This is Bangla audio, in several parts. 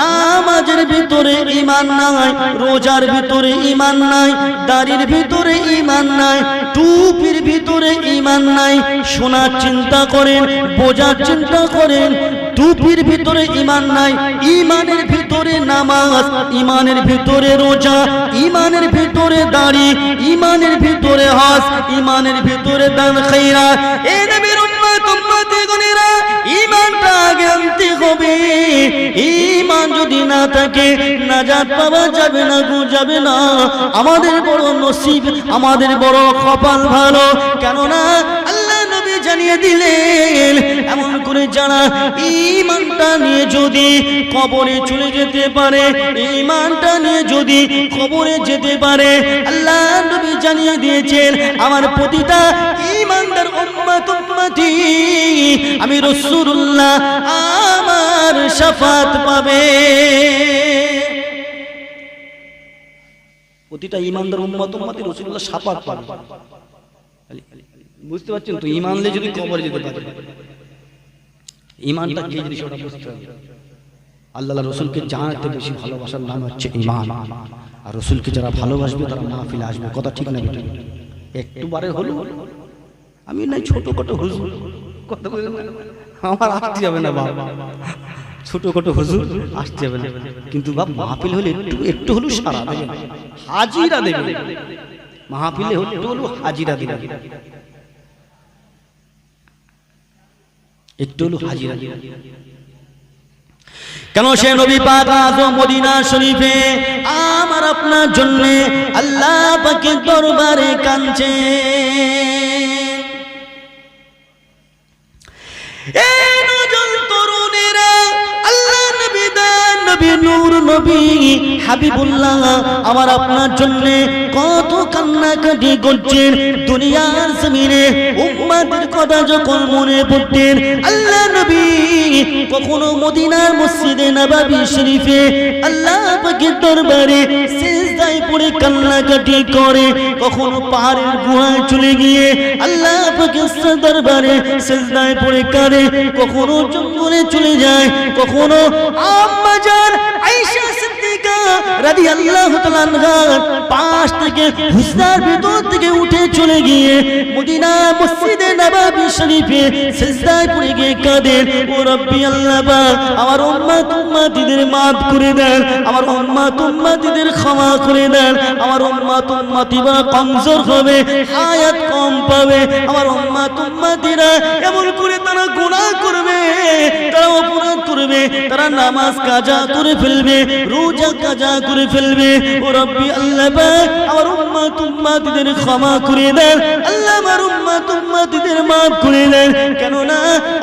নামাজের ভিতরে ইমান নাই, রোজার ভিতরে ইমান নাই, দাড়ির ভিতরে ইমান নাই, টুপির ভিতরে ইমান নাই। শোনার চিন্তা করেন, বোঝার চিন্তা করেন, টুপির ভিতরে ইমান নাই ইমানের ভিতরে নামাজ ইমানের ভিতরে রোজা ইমানের ভিতরে দাড়ি ইমানের ভিতরে হাস ইমানের ভিতরে দান খাইরা এ ইমান আমাদের বড় কপাল ভালো। কেননা আল্লাহ নবী জানিয়ে দিলেন, এমন করে যারা ইমানটা নিয়ে যদি কবরে চলে যেতে পারে ইমানটা নিয়ে যদি কবরে যেতে পারে, আল্লাহ নবী জানিয়ে দিয়েছেন, আমার প্রতিটা ইমানদার আমি রাসূলুল্লাহ আমার শাফাত পাবে। প্রতিটা ইমানদার উম্মত, উম্মতি রাসূলুল্লাহ শাফাত পাবে। বুঝতে পারছেন তো? ইমান নিয়ে যদি কবরে যেতে পারে। ইমানটা কি জিনিস ওটা বুঝতে হবে। আল্লাহ রসুলকে জানাতে বেশি ভালোবাসার নাম হচ্ছে ইমান আর রসুলকে যারা ভালোবাসবে তারা মাহফিলে আসবে। কথা ঠিক না একটু বারে হলো আমি নাই ছোটখাটো হুজুর। কথা বলে না আমার আসতে যাবে না বাবা। ছোটখাটো হুজুর, আসতে যাবে না। কিন্তু বাপ, মাহফিল হলে একটু একটু হলো সারা দেবে। হাজিরা দেবে। মাহফিলে একটু হলো হাজিরা দেবে। একটু হলো হাজিরা দেবে। কেন সে নবী পাক আজ মদিনা শরীফে? আমার আপনার জন্য আল্লাহ পাকের দরবারে কাঁদছে। নবী হাবিবুল্লাহ আমার আপনার জন্য কত কান্নাকাটি করছেন দুনিয়ার জমিনে, উম্মাদের কথা যখন মনে পড়তেন, আল্লাহ নবী কখনো মদিনার মসজিদে নবাবী শরীফে আল্লাহ পাকের দরবারে পড়ে কান্নাকাটি করে, কখনো পাহাড়ের গুহায় চলে গিয়ে আল্লাহ পাকের দরবারে সেজদায় পড়ে কাঁদে, কখনো জঙ্গলে চলে যায়, কখনো আম্মা জান আয়েশা রাদিয়াল্লাহু করে কমজোর হবে, হায়াত কম পাবে, আমার এমন করে তারা গুনাহ করবে, তারা অপরাধ করবে, তারা নামাজ কাজা করে ফেলবে, রোজা কাজা করে ফেলবে। ও রব্বি, আল্লাহ আমার উম্মত উম্মতিদের ক্ষমা করে দেন। আল্লাহ আমার উম্মত উম্মতিদের maaf করে দেন। কেননা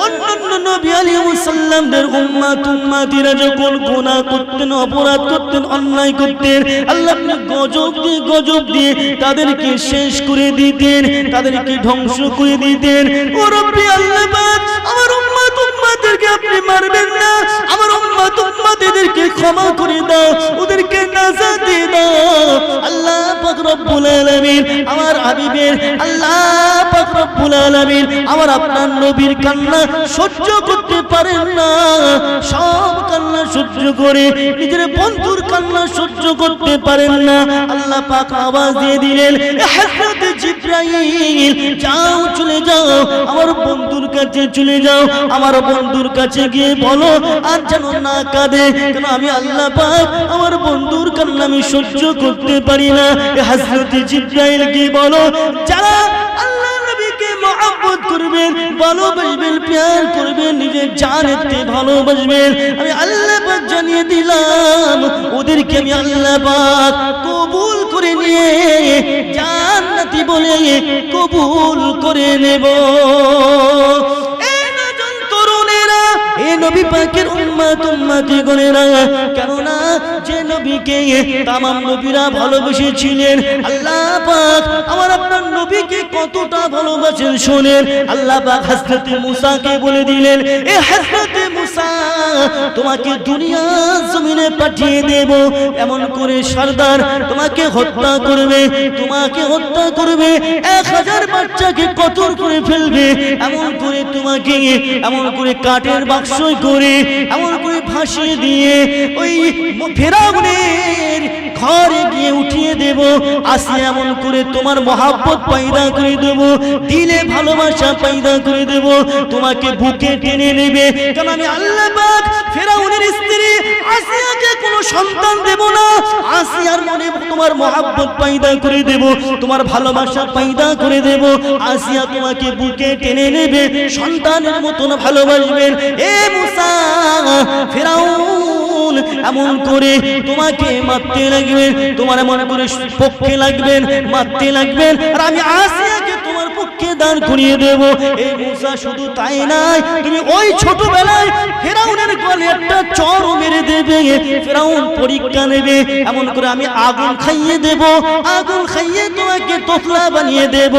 অন্যান্য নবী আলাইহিস সালামদের উম্মত উম্মতিরা যখন করতেন, অপরাধ করতেন, অন্যায় করতেন, আল্লাহ গজব দিয়ে গজব দিয়ে তাদেরকে শেষ করে দিতেন, তাদেরকে ধ্বংস করে দিতেন। ও রব্বি, আল্লাহ আমার উম্মত উম্মতদেরকে আপনি মারবেন না। আমার উম্মত উম্মতদেরকে ক্ষমা করে দাও, ওদেরকে নাজাত দিয়ে দাও। আল্লাহ পাক রব্বুল আলামিন আমার হাবিবের, আল্লাহ পাক রব্বুল আলামিন আমার আপনার নবীর কান্না সহ্য করতে পারেন না। সব কান্না সহ্য করে নিজের বন্ধুর কান্না সহ্য করতে পারেন না। আল্লাহ পাক আওয়াজ দিয়ে দিলেন হযরত জিব্রাইল, যাও চলে যাও, আমার বন্ধুর কাছে চলে যাও, আমার বন্ধুর কাছে গিয়ে বলো, আর যেন না কাঁদে, কেন আমি আল্লাহ পাক আমার বন্ধুর কান্না আমি সহ্য করতে পারি না। হাজরতি জিব্রাইল গিয়ে বলো যারা মহব্বত করবেন ভালোবাসবেন প্যার করবেন, নিজের জানতে ভালোবাসবেন। আমি আল্লাহ জানিয়ে দিলাম, ওদেরকে আমি আল্লাহ কবুল করে নিয়ে জান্নাতি বলে কবুল করে নেব। এ নবী পাকের উম্মত কেননা যে নবীকে তামাম নবীরা ভালোবেসেছিলেন, আল্লাহ পাক আমার আপনার নবীকে কতটা ভালোবাসেন শোনেন। আল্লাহ পাক হযরত মুসাকে বলে দিলেন, এ হযরত মুসা, তোমাকে দুনিয়া জমিনে পাঠিয়ে দেব। এমন করে সর্দার তোমাকে হত্যা করবে, তোমাকে হত্যা করবে, এক হাজার বাচ্চাকে কতর করে ফেলবে। এমন করে তোমাকে, এমন করে কাঠের বাক্স করে, এমন করে ভাসিয়ে দিয়ে ওই ফেরাউনের ঘরে গিয়ে উঠিয়ে দেব। আসি এমন করে তোমার মহাব্বত পায়দা করে দেব, দিলে ভালোবাসা পায়দা করে দেব। তোমাকে বুকে টেনে নেবে। কারণ আমি আল্লাহ পাক ফেরাউনের স্ত্রী আসিয়াকে কোনো সন্তান দেব না? আসিয়ার মনে তোমার মহাব্বত পায়দা করে দেব, তোমার ভালোবাসা পায়দা করে দেব। আসিয়া তোমাকে বুকে টেনে নেবে, সন্তানের মতন ভালোবাসবেন। এ মুসা, ফেরাউন, এমন করে তোমাকে মারতে লাগবেন তোমার এমন করে পক্ষে লাগবেন, মারতে লাগবেন। আর আমি আসিয়াকে তোমার পক্ষে দান করিয়ে দেব। এই মুসা শুধু তাই নাই তুমি ওই ছোটবেলায় ফেরাউনের গলে একটা চর মেরে দেবে, ফেরাউন পরীক্ষা নেবে, এমন করে আমি আগুন খাইয়ে দেব, আগুন খাইয়ে তোমাকে তোফলা বানিয়ে দেব।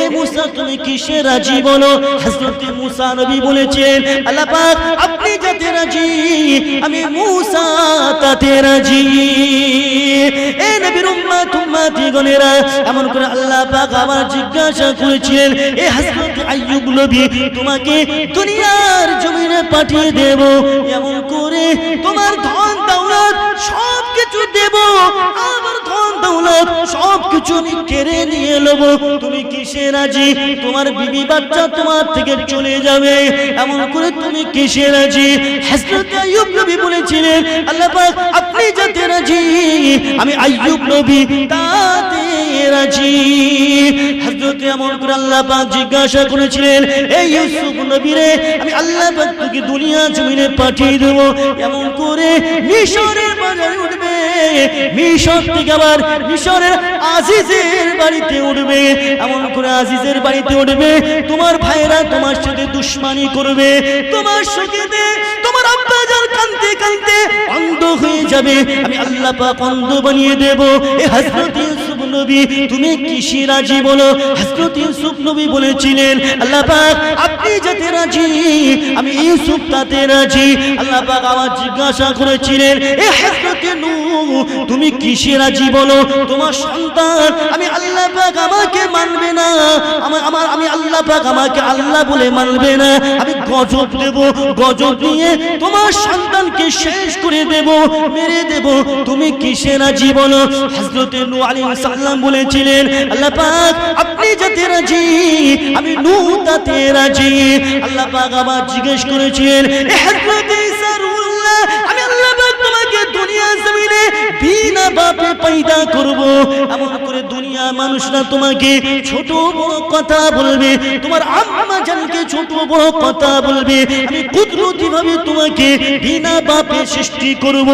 এ মুসা, তুমি কিসে রাজি বলো? হযরতে মুসা নবী বলেছেন, আল্লাহ পাক, আপনি যাতে রাজি, আমি মুসা তাতে রাজি। এই নবীর উম্মত, উম্মতি গণেরা, এমন করে আল্লাহ পাক আমার জিজ্ঞাসা করেছিলেন এ হযরত আইয়ুব নবী, তোমাকে দুনিয়ার জমিনে পাঠিয়ে দেব। এমন করে তোমার ধন সব কিছু দেব। আমার ধন সব কিছু আমি কেড়ে নিয়ে নেব। তুমি কিসে রাজি? তোমার বিবি বাচ্চা তোমার থেকে চলে যাবে। এমন করে তুমি কিসে রাজি? হযরত আইয়ুব নবী বলেছিলেন, আল্লাহ পাক, আপনি যাতে রাজি, আমি আইয়ুব নবী তাতে রাজি হযরত এমন করে আল্লাহ পাক জিজ্ঞাসা করেছিলেন, এই ইউসুফ আমি আল্লাহ পাক তোকে দুনিয়া জমিনে পাঠিয়ে দেব। এমন করে মিশরের বাজারে উঠবে। মিশর থেকে আবার মিশরের আজিজের বাড়িতে উঠবে। এমন করে আজিজের বাড়িতে উঠবে। তোমার ভাইরা তোমার সাথে দুশ্মনী করবে। তোমার সাথে তোমার আব্বা যার কানতে কানতে অন্ধ হয়ে যাবে। আমি আল্লাহ পাক অন্ধ বানিয়ে দেব। এ হযরত নবী, তুমি কিসি রাজি বলো? হযরত ইউসুফ নবী বলেছিলেন, আল্লাহ পাক, আপনি যাতে রাজি? আমি ইউসুফ তাতে রাজি। আল্লাহ পাক আমার জিজ্ঞাসা করেছিলেন, এ হযরত তুমি কিসে রাজি বলো? তোমার সন্তান, আমি আল্লাহ পাক আমাকে মানবে না। আমার আমার, আমি আল্লাহ পাক আমাকে আল্লাহ বলে মানবে না। আমি গজব দেব, গজব নিয়ে তোমার সন্তানকে শেষ করে দেব, মেরে দেব। তুমি কিসে রাজি বলো? হযরত নূহ আলাইহিস সালাম বলেছিলেন, আল্লাহ পাক, আপনি যাতে রাজি, আমি নূহ তাতে রাজি। আল্লাহ পাক আবার জিজ্ঞেস করেছিলেন হযরত ঈসা রুহুল্লাহ আমি আল্লাহ তোমাকে দুনিয়া জমিনে বিনা বাপে পয়দা করব। এমন করে দুনিয়া মানুষরা তোমাকে ছোট বড় কথা বলবে। তোমার আম্মা জানকে ছোট বড় কথা বলবে। আমি কুদরতি ভাবে তোমাকে বিনা বাপে সৃষ্টি করব।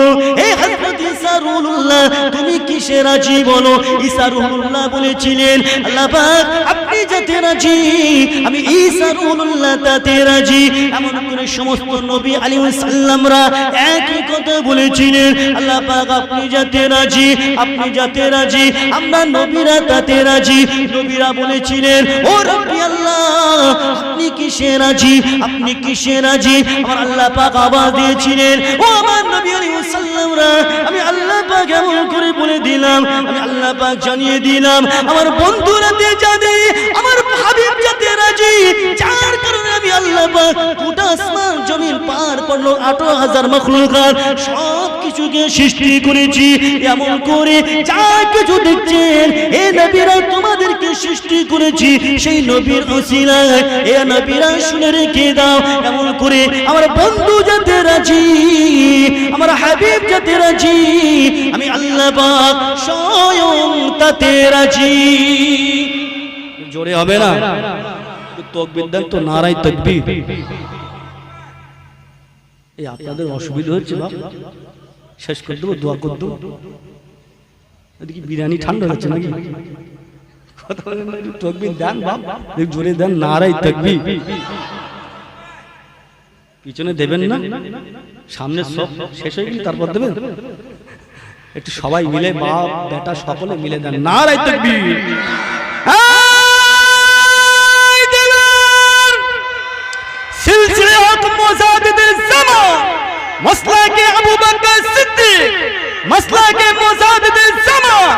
এই হযরত ঈসা রুহুল্লাহ, তুমি কিসে রাজি বলো? ঈসা রুহুল্লাহ বলেছিলেন, আল্লাহ পাক, আপনি যাতে রাজি, আমি ঈসা রুহুল্লাহ তাতে রাজি। এমন করে সমস্ত নবী আলাইহিস সালামরা একই কথা আল্লাহ পাক আপনি যাতে রাজি, আপনি যাতে রাজি, আমরা নবীরা তাতে রাজি। নবীরা বলেছিলেন, ও রব্বি আল্লাহ, আপনি রাজি আপনি রাজি? আমার আল্লাহ পাক দিয়েছিলেন, ও আমার নবী আমি আল্লাহ পাক এমন করে বলে দিলাম, আমি আল্লাহ পাক জানিয়ে দিলাম, আমার বন্ধুরা আমার হাবিব যাতে রাজি। যার কারণে আমি আল্লাহ গোটা আসমান জমিন পার করল, আঠারো হাজার মখলুকাত সব কিছুকে সৃষ্টি করেছি, এমন করে যা কিছু দেখছেন, এ নবীরা তোমাদেরকে সৃষ্টি করেছি, সেই নবীর ওসিলায়, এ নবীরা শুনে রেখে দাও, এমন করে আমার বন্ধু যাতে রাজি, আমার হাবিব যাতে রাজি, আমি আল্লাহ পাক স্বয়ং তাতে রাজি। জোরে হবে না। তকবির দেন তো নারাই তকবির। এই আপনাদের অসুবিধা হচ্ছে বাপ। শেষ করে দেবো, দোয়া করে দেবো। এদিকে বিরিয়ানি ঠান্ডা হচ্ছে নাকি? তকবির দেন বাপ। জোরে দেন নারাই তকবির। পিছনে দেবেন না। সামনে সব শেষ হয়ে গেলে তারপর দেবেন। একটু সবাই মিলে বাপ, বেটা, সকলে মিলে দেন। নারাই তকবির। মাসলা কে আবু বকর সিদ্দিক মাসলা কে মুজাহিদের জামান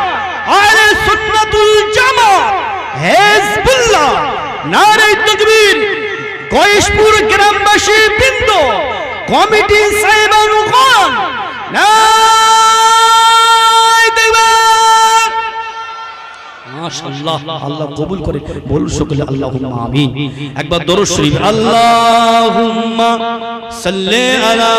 আহলে সুন্নাতুল জামাত হিজবুল্লাহ, নারে তাকবীর, গয়েশপুর গ্রামবাসী বৃন্দ, কমিটি সাহেবানুগণ নাই মাশাআল্লাহ আল্লাহ কবুল করে বলুন সকলে আল্লাহুম্মা আমিন। একবার দরুদ শরীফ আল্লাহুম্মা সাল্লি আলা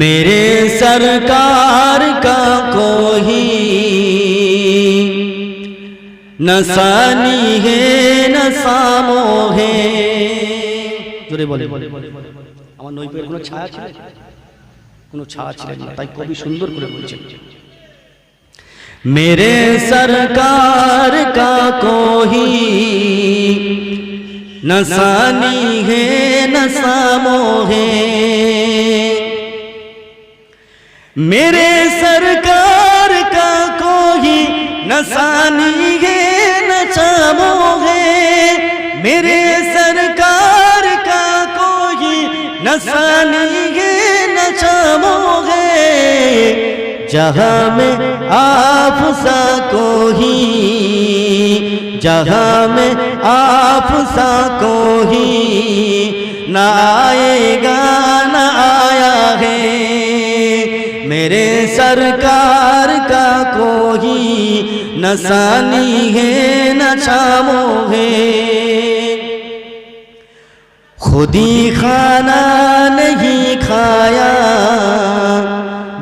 میرے سرکار کا کوئی नसानी है नसामो है জোরে বলে আমার নৈপের কোনো ছায়া ছিল কোনো ছায়া ছিল না তাই কবি সুন্দর করে বলছেন मेरे सरकार का कोई नसानी है नसामो है मेरे सरकार का कोई नसानी जहाँ में आप सा ही, जहाँ में आप सा ही, न आएगा, न आया है। मेरे सरकार का कोई नसानी है, न छामो है। खुदी खाना नहीं खाया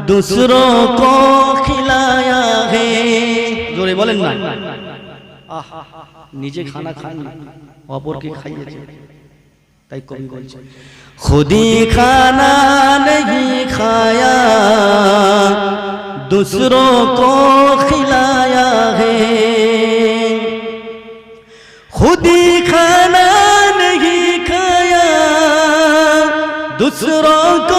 दूसरों को खिलाया है জোরে বলেন না আহ নিজে খানা খাননি অপরকে খাইয়েছে তাই কবি বলছে खुदी खाना नहीं खाया दूसरों को खिलाया है खुदी खाना नहीं खाया दूसरों को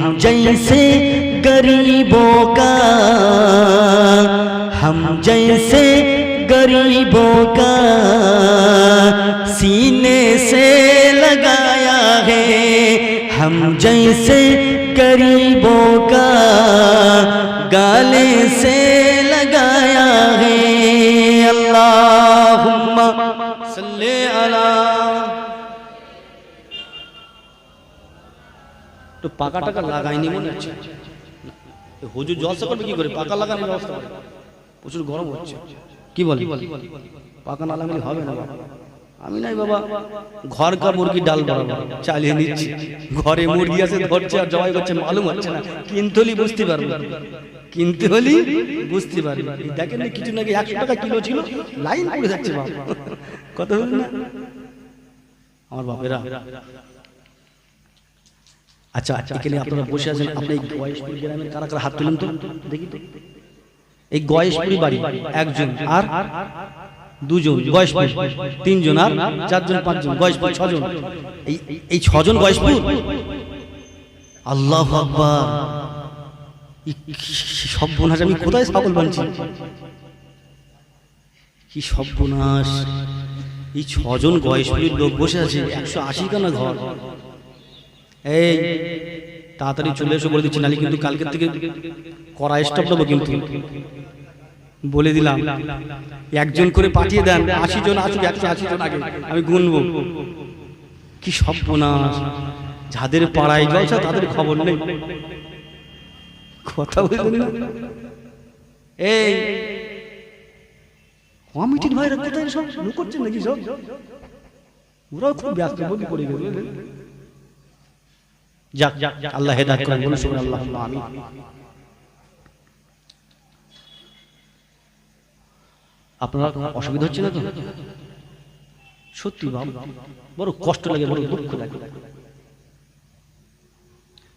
हम जैसे गरीबों का, हम जैसे गरीबों का सीने से लगाया है, हम जैसे गरीबों का, गाले পাকা টাকা লাগাইনি মনে হচ্ছে। হুজুর জলসা করবে কি করে? পাকা লাগানোর ব্যবস্থা করে। প্রচুর গরম হচ্ছে। কি বলে? পাকা না লাগালে হবে না বাবা। আমি নাই বাবা। ঘর কা মুরগি ডাল বরাবর চালিয়ে নিচ্ছি। ঘরে মুরগি আছে ধরছে আর জবাই করছে মালুম হচ্ছে না। কিনতে হলি বুঝতে পারব। কিনতে হলি বুঝতে পারবি। দেখেন না কিছু নাকি একশো টাকা কিলো ছিল। লাইন পড়ে যাচ্ছে বাবা। কত হলো না। আমার বাপেরা আচ্ছা এখানে আপনারা বসে আছেন আপনি এই গয়েশপুর গ্রামের কারা কারা? হাত তুলেন তো দেখি তো। এই গয়েশপুরি বাড়ি একজন আর দুজন গয়েশপুর তিনজন আর চারজন পাঁচজন গয়েশপুর ছজন। এই এই ছজন গয়েশপুর আল্লাহ আকবার। ই সর্বনাশ আমি কোথায় ছাগল বানছি? কি সর্বনাশ। এই ছজন গয়েশপুরের লোক বসে আছে একশো আশি খানা ঘর। এই তাড়াতাড়ি চলে এসো বলে দিচ্ছি নালি কিন্তু কালকের থেকে করা স্টপ দেবো কিন্তু। বলে দিলাম একজন করে পাঠিয়ে দেন আশি জন আসুক একশো আশি জন আগে আমি গুনবো। কি সর্বনাশ। যাদের পাড়ায় জলসা তাদের খবর নেই। কথা বলবেন না। এই কমিটির ভাইরা কোথায় সব? লুকোচ্ছেন নাকি সব? ওরাও খুব ব্যস্ত পড়ে গেল? যাক, আল্লাহ হেদাত করেন, বলুন শুকর আল্লাহ আমি আপনারা অসুবিধা হচ্ছে না তো? সত্যি বাবা বড় কষ্ট লাগে, বড় দুঃখ লাগে।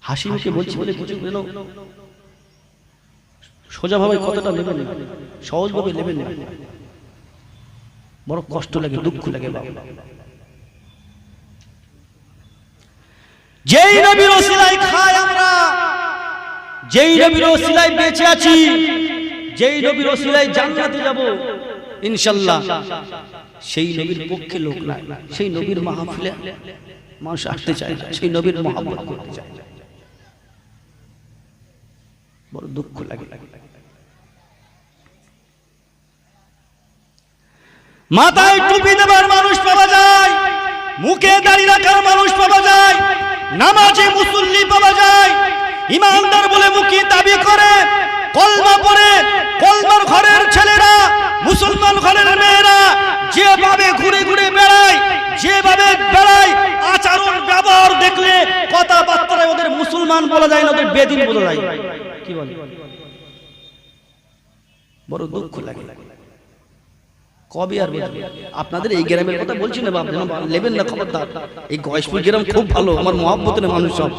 হাসি মুখে বলছি বলে কিছু যেন সোজাভাবে কথাটা নেবেন সহজভাবে নেবেন বড় কষ্ট লাগে, দুঃখ লাগে বাবা যেই নবীর ওসিলায় খাই আমরা, যেই নবীর ওসিলায় বেঁচে আছি, যেই নবীর ওসিলায় জান্নাতে যাব, ইনশাল্লাহ। সেই নবীর পক্ষে লোক নাই, সেই নবীর মাহফিলে মানুষ আসতে চায় সেই নবীর মহাব্বত করতে চায়। বড় দুঃখ লাগে। মাথায় টুপি দেবার মানুষ পাওয়া যায়। মুখে দাড়ি রাখার মানুষ পাওয়া যায়, নামাজে মুসল্লি পাওয়া যায়। ইমানদার বলে মুখে দাবি করে, কলমা পড়ে কলমার ঘরের ছেলেরা, মুসলমান ঘরের মেয়েরা, যেভাবে ঘুরে ঘুরে বেড়ায়, যেভাবে বেড়ায়, আচরণ, ব্যবহার দেখলে কথাবার্তায় ওদের মুসলমান বলা যায় না, ওদের বেদিন বলা যায়। কি বলে? বড় দুঃখ লাগে। কবে আর বুঝবে? আপনাদের এই গ্রামের কথা বলছি না বাপ নেবেন না খবরদার। এই গয়েশপুর গ্রাম খুব ভালো, আমার মহাব্বতের মানুষ সব।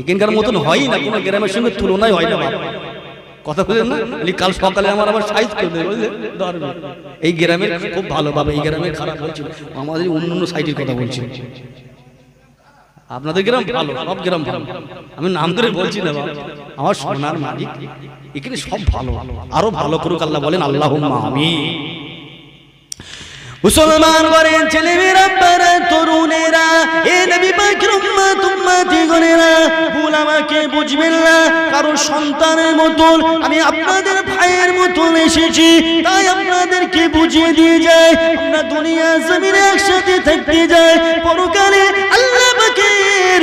এখানকার মতন হয়ই না, কোনো গ্রামের সঙ্গে তুলনাই হয় না বাপ কথা বলেন না? বলি, কাল সকালে আমার আবার সাইজ করে দেবে বুঝলে এই গ্রামের খুব ভালো বাবা এই গ্রামে খারাপ না। আমাদের অন্য অন্য সাইডের কথা বলছি। আপনাদের গ্রাম ভালো, সব গ্রাম ভালো। আমি নাম করে বলছি না বাবা আমার সোনার মালিক, এখানে সব ভালো। আরও ভালো করুক আল্লাহ বলেন আল্লাহ আমি মুসলমান বলেন, ছেলেমেয়েরা পারা তরুণেরা, এ নবী পাকের উম্মত, উম্মতি ভুল আমাকে বুঝবেন না, কারণ সন্তানের মতন, আমি আপনাদের ভাইয়ের মতন এসেছি, তাই আপনাদেরকে বুঝিয়ে দিয়ে যায় আমরা দুনিয়া জমিনে একসাথে থাকতে যাই, পরকালে আল্লাহ পাকের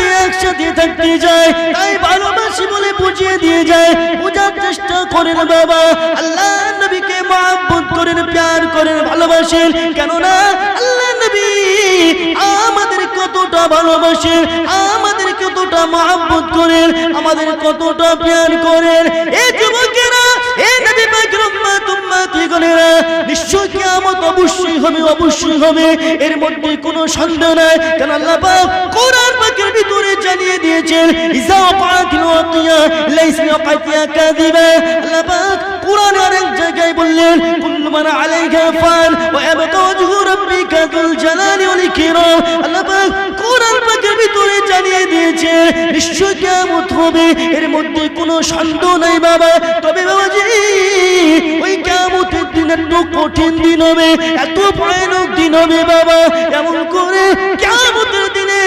জান্নাতে একসাথে থাকতে যায়, তাই ভালোবাসি বলে বুঝিয়ে দিয়ে যায়। বোঝার চেষ্টা করেন বাবা, আল্লাহ নবীকে মহাব্বত করেন, প্যার করেন, ভালোবাসেন। কেননা আল্লাহ নবী আমাদের কতটা ভালোবাসেন, আমাদের কতটা মহাব্বত করেন, আমাদের কতটা প্যার করেন। এই যুবকেরা এই নবী পাকের উম্মতি গণেরা নিশ্চয় কিয়ামত অবশ্যই হবে অবশ্যই হবে। এর মধ্যে কোনো সন্দেহ নাই, কারণ আল্লাহ পাক ভিতরে জানিয়ে দিয়েছেন ইজা ওয়াকাতিল বললেন, কুল্লু মান আলাইহা ফান ওয়া ইয়াবকা ওয়াজহু রাব্বিকা যুল ভিতরে জানিয়ে দিয়েছে নিশ্চয় কিয়ামত হবে, এর মধ্যে কোনো সন্দেহ নাই বাবা। তবে বাবাজি একটু কঠিন দিন হবে, এত ভয়ানক দিন হবে বাবা। এমন করে কিয়ামতের দিনে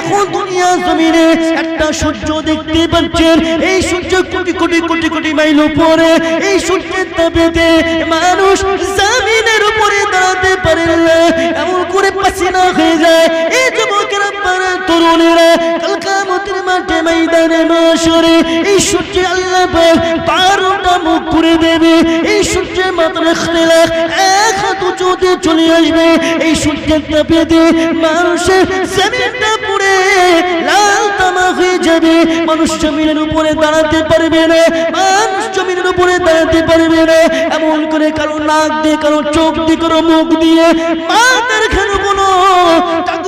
এখন দুনিয়া জমিনে একটা সূর্য দেখতে পাচ্ছেন। এই সূর্য কোটি কোটি কোটি কোটি মাইল উপরে, এই সূর্যের তাপেতে মানুষ জমিনের উপরে দাঁড়াতে পারে না। এমন করে পাসিনা হয়ে যায়। এই যুবকেরা পারে তরুণেরা, কাল কিয়ামতের মাঠে মাশরে এই সূর্য আল্লাহ মুখ করে দেবে। এই খেলা এক হাত উঁচুতে চলে আসবে। এই সূর্যের মানুষের জমিনটা পুড়ে, লাল তামা হয়ে যাবে। মানুষ জমিনের উপরে দাঁড়াতে পারবে না, মানুষ জমিনের উপরে দাঁড়াতে পারবে না। এমন করে কারও নাক দিয়ে, কারও চোখ দিয়ে, কারও মুখ দিয়ে কোনো টাকবা টাকবা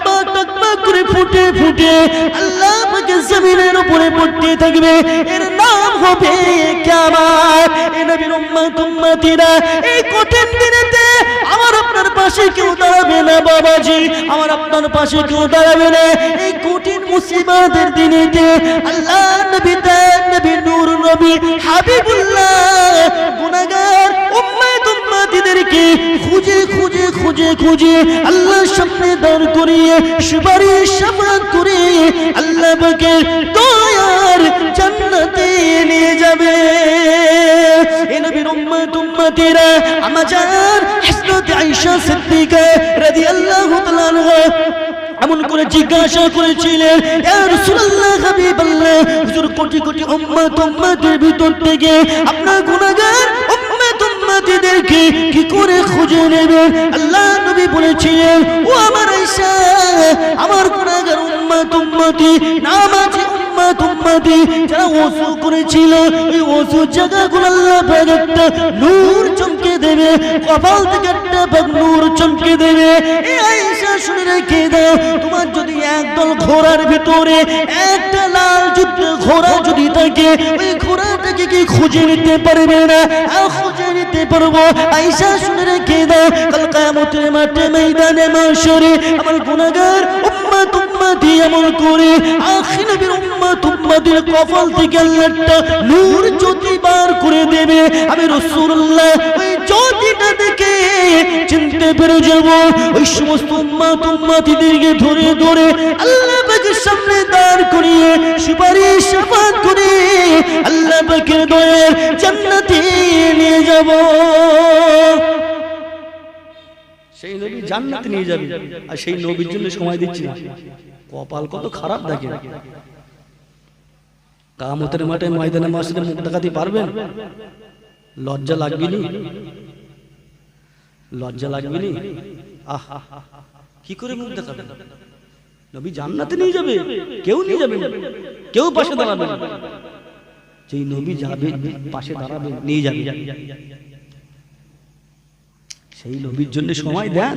করে ফুটে ফুটে আল্লাহ পাকে জমিনের উপরে পড়তে থাকবে। এর নাম হবে কিয়ামত। এ নবীর উম্মত, উম্মতিরা এই কঠিন দিনেতে আমার আপনার পাশে কেউ দাঁড়াবে না, বাবাজি। আমার আপনার পাশে কেউ দাঁড়াবে না। এই কঠিন মুসিবতের দিনেতে আল্লাহ নবী দেন, নবী নূর, নবী হাবিবুল্লাহ, গুনাহগার উম্মতিদেরকে খুঁজে খুঁজে খুঁজে খুঁজে সামনে করিয়ে সাফাত করে দয়ার জান্নাতে নিয়ে যাবে। উম্মত, উম্মতিরা আমাজান হযরত আয়েশা সিদ্দিকা রাদিয়াল্লাহু তাআলা এমন করে জিজ্ঞাসা করেছিলেন হুজুর কোটি কোটি উম্মত, উম্মতের ভিতর থেকে আপনার গুনাহগার আমার আয়েশা উম্মতি নামাজি উম্মত, উম্মতি। যারা ওযু করেছিল, ওই ওযু জায়গাগুলো আল্লাহ পাক একটা নূর চমকে দেবে, কপাল থেকে ভাগ নূর চমকে দেবে। শুনে রেখে দাও, তোমার যদি একদল ঘোড়ার ভিতরে একটা লাল যুদ্ধ ঘোড়া যদি থাকে, ওই ঘোড়াটাকে কি খুঁজে নিতে পারবে না? খুঁজে নিতে পারব। শুনে রেখে দাও মাঠে আমার করে কপাল থেকে আল্লাহটা নূর জ্যোতি বার করে দেবে। আমি দেখে পেরে যাব। ওই সমস্ত উম্মত উম্মতিদেরকে ধরে ধরে আল্লাহ পাকের সামনে দাঁড় করিয়ে, সুপারিশ শাফাত করে আল্লাহ পাকের দয়ার জান্নাতে নিয়ে যাব। সেই নবী জান্নাতে নিয়ে যাবে। আর সেই নবীর জন্য সময় দিচ্ছি কপাল কত খারাপ দেখে। কামতের মাঠে ময়দানে মাসে মুখ দেখাতে পারবেন? লজ্জা লাগবে নি? লজ্জা লাগবে নি? আহ, কি করে মুখ দেখাবে নবী জান্নাতে নিয়ে যাবে, কেউ নিয়ে যাবে কেউ পাশে দাঁড়াবে না। যেই নবী যাবে, পাশে দাঁড়াবে, নিয়ে যাবে। সেই নবীর জন্য সময় দেন।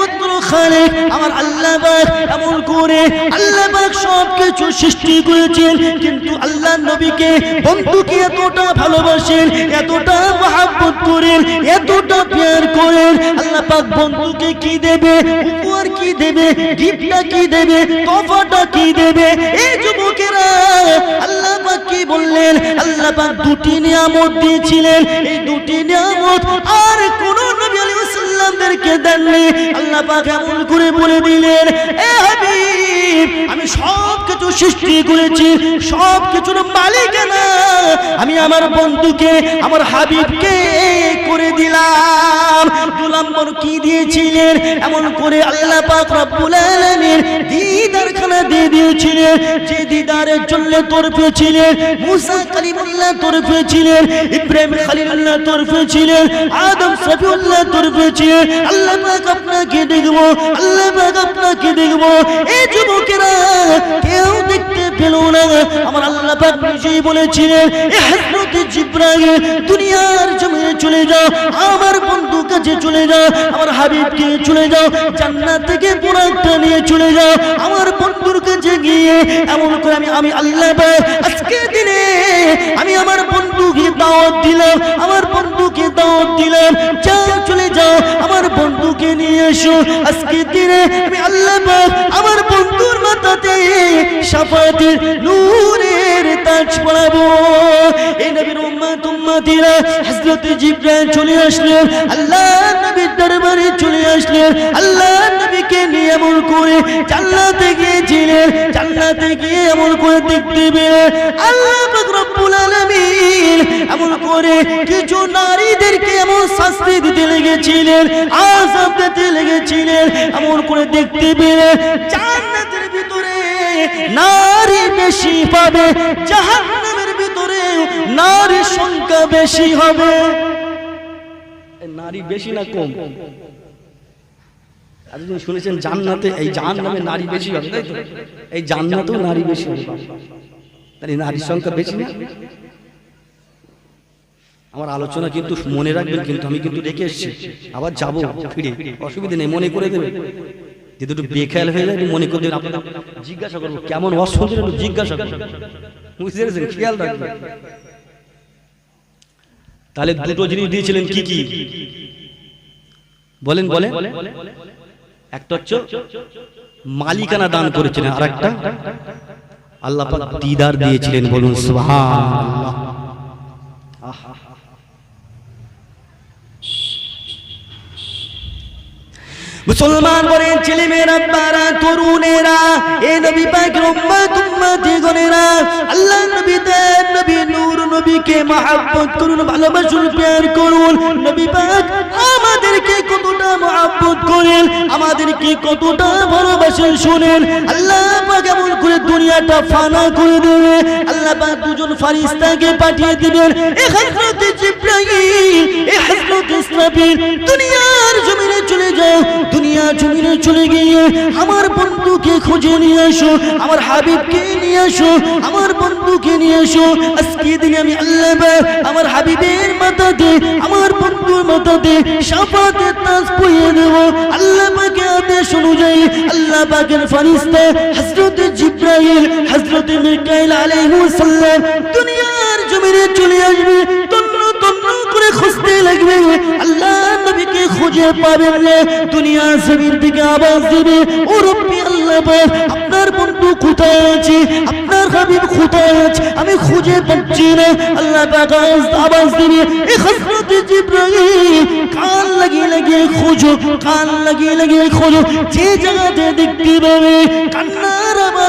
খালিক আমার আল্লাহ এমন করে, আল্লাহ সৃষ্টি করেছেন, কিন্তু আল্লাহ নবীকে বন্ধুকে এতটা ভালোবাসেন, এতটা মহাব্বত করেন, এতটা প্যার করেন, আল্লাহ পাক বন্ধুকে কি দেবে, উপহার কি দেবে, গিফটটা কি দেবে, তোফাটা কি দেবে? এই যুবকেরা, আল্লাহ পাক কি বললেন? আল্লাহ পাক দুটি নিয়ামত দিয়েছিলেন, এই দুটি নিয়ামত আর কোন সালামদেরকে দেননি আল্লাহ পাক এমন করে বলে দিলেন এ হাবিব আমি সব কিছু সৃষ্টি করেছি সব কিছুর মালিকানা আমি আমার বন্ধুকে, আমার হাবিবকে করে দিলাম। দু নম্বর কি দিয়েছিলেন? এমন করে আল্লাহ পাক রব্বুল আলামিন দিদার দিয়ে দিয়েছিলেন। যে দিদারের জন্য তরফে ছিলেন, মুসা কালিমুল্লাহ তরফে ছিলেন, ইব্রাহিম খলিলুল্লাহ তরফে ছিলেন, আদম সফিউল্লাহ তরফে ছিলেন। আল্লাহ পাক আপনাকে দেখব, আল্লাহ পাক আপনাকে দেখব। এই যুবকেরা কেউ দেখতে পেল না। আমার আল্লাহ নিজেই বলেছিলেন দুনিয়ার জমিনে চলে যাও, আমার বন্ধু কাছে চলে যাও, আমার হাবিবকে চলে যাও, জান্নাত থেকে পুরাকটা নিয়ে চলে যাও, আমার বন্ধুর কাছে গিয়ে এমন করে আমি আমি আল্লাহ আজকে দিনে আমি আমার বন্ধুকে দাওয়াত দিলাম, আমার বন্ধুকে দাওয়াত দিলাম, যাও, চলে যাও, আমার বন্ধুকে নিয়ে এসো। আজকে দিনে আমি আল্লাহ পাক আমার বন্ধুর মাতাতে সাফাতের নূরের তাজ পড়াবো। এই নবীর উম্মত উম্মতিরা হযরত জিবরাইল চলে আসলেন আল্লাহ নবীর দরবারে চলে আসলেন আল্লাহ নবীকে নিয়ে আমল করে জান্নাতে গিয়েছিলেন, জান্নাতে গিয়ে আমল করে দেখতে পেলেন। আল্লাহ পাক এমন করে কিছু নারীদেরকে এমন শাস্তি দিতে লেগেছিলেন দিতে লেগেছিলেন, এমন করে দেখতে জান্নাতের ভিতরে নারী বেশি পাবে, জাহান্নামের ভিতরে নারীর সংখ্যা বেশি হবে। নারী বেশি না কম? শুনেছেন জান্নাতে এই জাহান্নামে নারী বেশি হবে, তাই তো? এই জান্নাতেও নারী বেশি হবে। তাহলে নারীর সংখ্যা বেশি না? আমার আলোচনা কিন্তু মনে রাখবেন কিন্তু আমি কিন্তু রেখে এসেছি। আবার যাব ফিরে। অসুবিধা নেই মনে করে দেবে যদি একটু বেখেয়াল হয়ে যায় মনে করে দেবেন জিজ্ঞাসা করব কেমন অসুবিধা একটু জিজ্ঞাসা করব বুঝতে পেরেছেন? খেয়াল রাখবেন। তাহলে দুটো জিনিস দিয়েছিলেন কি কি? বলেন বলেন। একটা হচ্ছে মালিকানা দান করেছিলেন আর একটা আল্লাহ দিদার দিয়েছিলেন বলুন সুবহানাল্লাহ। মুসলমান বলেন ছেলে মেয়েরা পারা তরুণেরা, এ নবী পাকের উম্মত, উম্মতি গণেরা আল্লাহ নবী দেন নবী নূর, নবীকে মহব্বত করুন, ভালোবাসুন, প্যার করুন। নবী পাক আমাদেরকে কতটা মহব্বত করেন, আমাদেরকে কতটা ভালোবাসেন, শুনেন। আল্লাহ পাক এমন করে দুনিয়াটা ফানা করে দেবে। আল্লাহ পাক দুজন ফারিস্তাকে পাঠিয়ে দিবেন। এ হযরত জিব্রাইল, এ হযরত ইসরাফিল, দুনিয়ার জমিনে চলে যাও। দুনিয়া জমিনে চলে গিয়ে আমার বন্ধুকে খুঁজে নিয়ে আসো আমার হাবিবকে নিয়ে আসো আমার বন্ধুকে নিয়ে আসো আজকে দিনে আমি আল্লাহ পাক আমার হাবিবের মাথাতে আমার বন্ধুর মাথাতে সাফাতে তাজ পরিয়ে দেব আল্লাহ পাকের আদেশ অনুযায়ী আল্লাহ পাকের ফারিস্তা হযরত জিব্রাইল, হযরত মিকাইল আলাইহিস সালাম দুনিয়ার জমিনে চলে আসবে। খুঁজতে লাগবে। আল্লাহ নবীকে খুঁজে পাবেন না। দুনিয়ার জমিন থেকে আওয়াজ দিবে, ও রব্বি আল্লাহ আপনার বন্ধু কোথায় আছে? আপনার হাবিব কোথায় আছে? আমি খুঁজে পাচ্ছি না। আল্লাহ পাক আওয়াজ দিবে, এ হযরত জিব্রাইল, কান লাগিয়ে লাগিয়ে খোঁজো, কান লাগিয়ে লাগিয়ে খোঁজো। যে জায়গাতে দেখতে পাবে আওয়াজ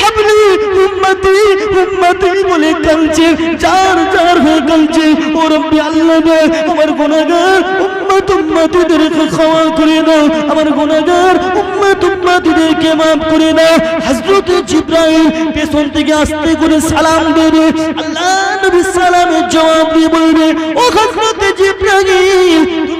হাবলি উম্মতি উম্মতি বলে কাঁদছে চার চার হয়ে কাঁদছে, ও রব্বি আল্লাহ আমার গুনাহগার, উম্মত, উম্মতিদেরকে ক্ষমা করে দাও, আমার গুনাহগার, উম্মত, উম্মতিদেরকে মাফ করে দাও। হযরত জিব্রাইল পেছন থেকে আস্তে করে সালাম দেবে, আল্লাহ নবী সালামের জবাব দিয়ে বলবে, ও হযরত জিব্রাইল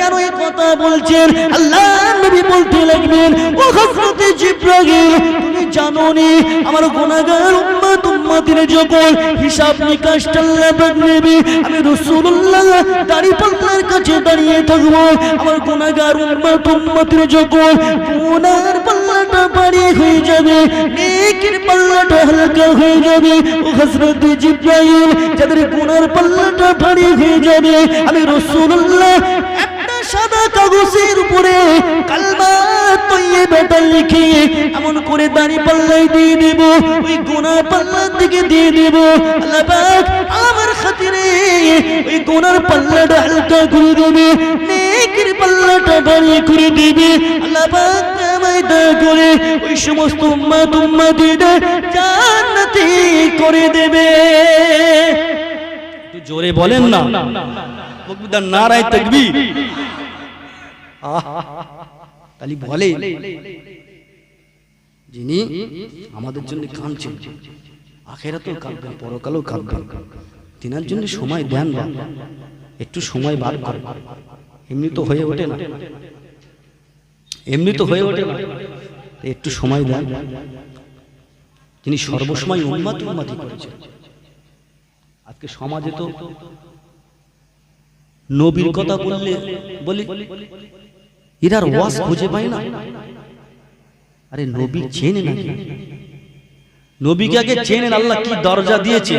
কেন এই কথা বলছেন? আল্লাহ নবী বলতে লাগবেন ও হযরত জিব্রাইল, তুমি জানো নি আমার গুনাহগার উম্মত, উম্মতির যখন হিসাব নিকাশটা আল্লাহ পাক নেবে আমি রাসূলুল্লাহ দাড়ি পাল্লার কাছে দাঁড়িয়ে থাকব, আমার গুনাহগার উম্মত, উম্মতির যখন গুনার পাল্লাটা ভারী হয়ে যাবে, নেকির পাল্লাটা হালকা হয়ে যাবে, ও হযরত জিব্রাইল, যাদের গুনার পাল্লাটা ভারী হয়ে যাবে, আমি রাসূলুল্লাহ সাদা কাগজের উপরে কালমা তৈয়বাটা লিখে এমন করে দাড়ি পাল্লাই দিয়ে দেব, ওই গুনার পাল্লার দিকে দিয়ে দেব। আল্লাহ পাক আমার খাতিরে ওই গুনার পাল্লাটা হালকা করে দেবে, নেকির পাল্লাটা ভারী করে দিবে। আল্লাহ পাক দয়া করে ওই সমস্ত উম্মাত উম্মাতিদের জান্নাতি করে দেবে। জোরে বলেন না। বকবিদার নারায় তাকবীর। তাহলে বলে যিনি আমাদের জন্য কাঁদছেন, আখেরাতেও কাঁদবেন, পরকালেও কাঁদবেন। তিনার জন্য সময় দেন বা একটু সময় বার করেন এমনি তো হয়ে ওঠে না। এমনি তো হয়ে ওঠে না। একটু সময় দেন। তিনি সর্বসময় উন্মাত উন্মাতি করেছেন। আজকে সমাজে তো নবীর কথা বললে বলি ওয়াজ খুঁজে পায় না? আরে নবী চেনে নাকি? নবীকে আগে চেনেন আল্লাহ কি দরজা দিয়েছে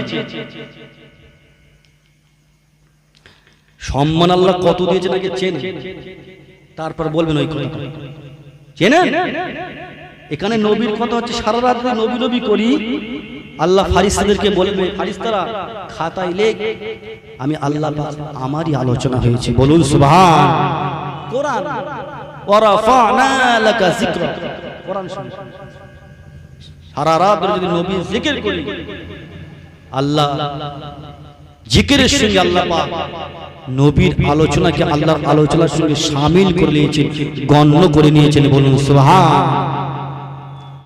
সম্মান আল্লাহ কত দিয়েছে নাকি চেনে তারপর বলবেন ওই কথা চেনেন? এখানে নবীর কথা হচ্ছে সারা রাত নবী নবী করি আল্লাহ ফারিস্তাদেরকে বলবে ফারিস্তারা খাতায় লেখ আমি আল্লাহ আমারই আলোচনা হয়েছে। বলুন সুবহান। কোরআন। ওয়ারাফানা লাকা যিকরা। কোরআন শুনুন। সারা রাত যদি নবী জিকির করি আল্লাহ জিকিরের সঙ্গে আল্লাহ পাক নবীর আলোচনাকে আল্লাহর আলোচনার সঙ্গে সামিল করে নিয়েছে গণ্য করে নিয়েছেন। বলুন সুবহান।